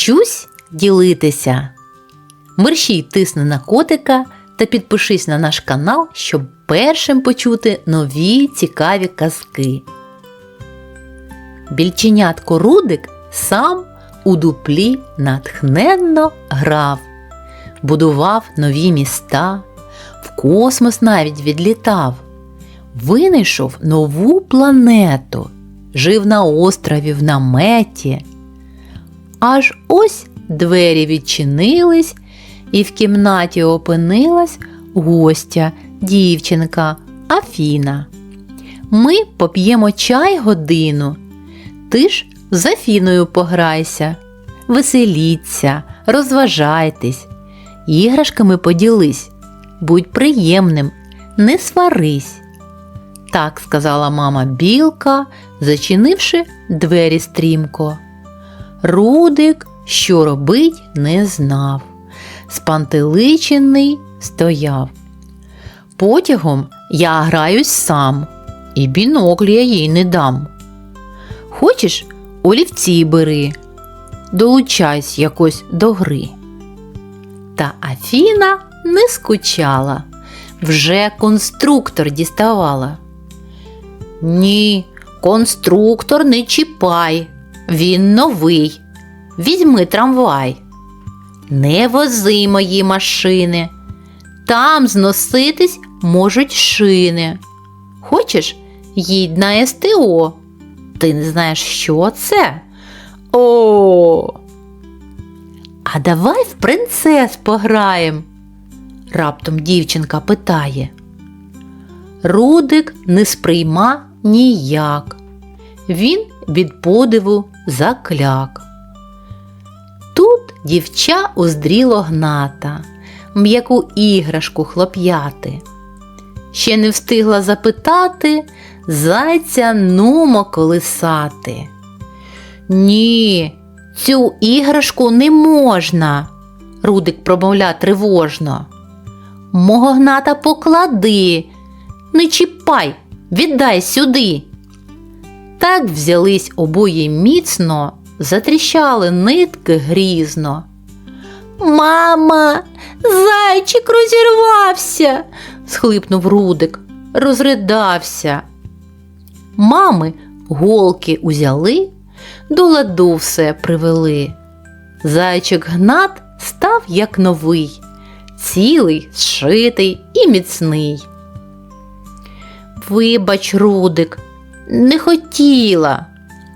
Вчусь ділитися. Мерщій тисни на котика та підпишись на наш канал, щоб першим почути нові цікаві казки. Більченятко Рудик сам у дуплі натхненно грав, будував нові міста, в космос навіть відлітав, винайшов нову планету, жив на острові в наметі. Аж ось двері відчинились, і в кімнаті опинилась гостя, дівчинка Афіна. Ми поп'ємо чай годину. Ти ж з Афіною пограйся, веселіться, розважайтесь, іграшками поділись, будь приємним, не сварись. Так сказала мама білка, зачинивши двері стрімко. Рудик, що робить, не знав. Спантеличений стояв. Потягом я граюсь сам, і бінокль я їй не дам. Хочеш, олівці бери, долучайсь якось до гри. Та Афіна не скучала, вже конструктор діставала. Ні, конструктор не чіпай, він новий. Візьми трамвай. Не вози мої машини. Там зноситись можуть шини. Хочеш, їдь на СТО. Ти не знаєш, що це? О. А давай в принцес пограєм. Раптом дівчинка питає. Рудик не сприйма ніяк. Він від подиву закляк. Тут дівча уздріло гната, м'яку іграшку хлоп'яти. Ще не встигла запитати, зайця нумо колисати. Ні, цю іграшку не можна, Рудик промовля тривожно. Мого гната поклади, не чіпай, віддай сюди. Так взялись обоє міцно, затріщали нитки грізно. Мама, зайчик розірвався, схлипнув Рудик, розридався. Мами голки узяли, до ладу все привели. Зайчик гнат став як новий, цілий, зшитий і міцний. Вибач, Рудик, не хотіла,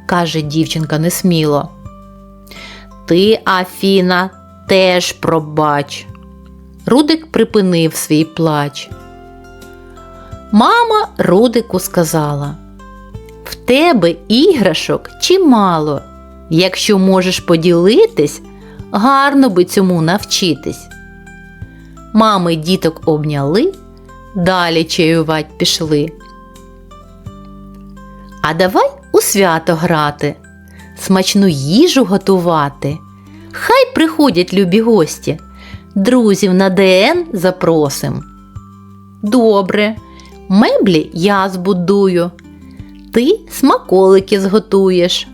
каже дівчинка несміло. Ти, Афіна, теж пробач. Рудик припинив свій плач. Мама Рудику сказала: В тебе іграшок чимало. Якщо можеш поділитись, гарно би цьому навчитись. Мами діток обняли, далі чаювать пішли. А давай у свято грати, смачну їжу готувати. Хай приходять любі гості, друзів на ДН запросим. Добре, меблі я збудую, ти смаколики зготуєш.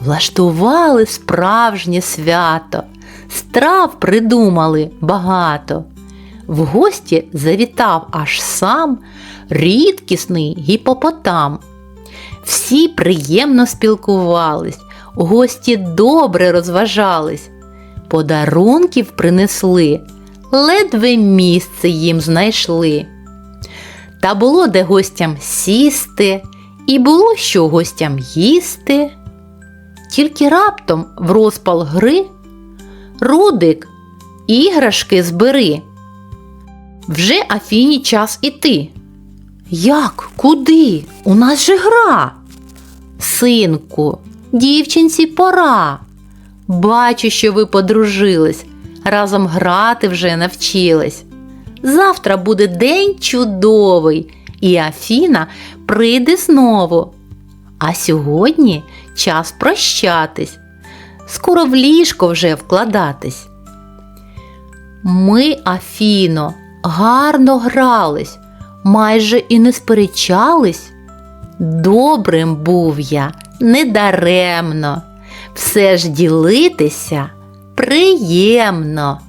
Влаштували справжнє свято, страв придумали багато. В гості завітав аж сам рідкісний гіпопотам. Всі приємно спілкувались, гості добре розважались, подарунків принесли, ледве місце їм знайшли. Та було де гостям сісти, і було що гостям їсти. Тільки раптом в розпал гри Рудик, іграшки збери. Вже Афіні час іти. Як? Куди? У нас же гра. Синку, дівчинці пора. Бачу, що ви подружились, разом грати вже навчились. Завтра буде день чудовий, і Афіна прийде знову. А сьогодні час прощатись, скоро в ліжко вже вкладатись. Ми, Афіно, гарно грались, майже і не сперечались. Добрим був я недаремно, Все ж ділитися приємно.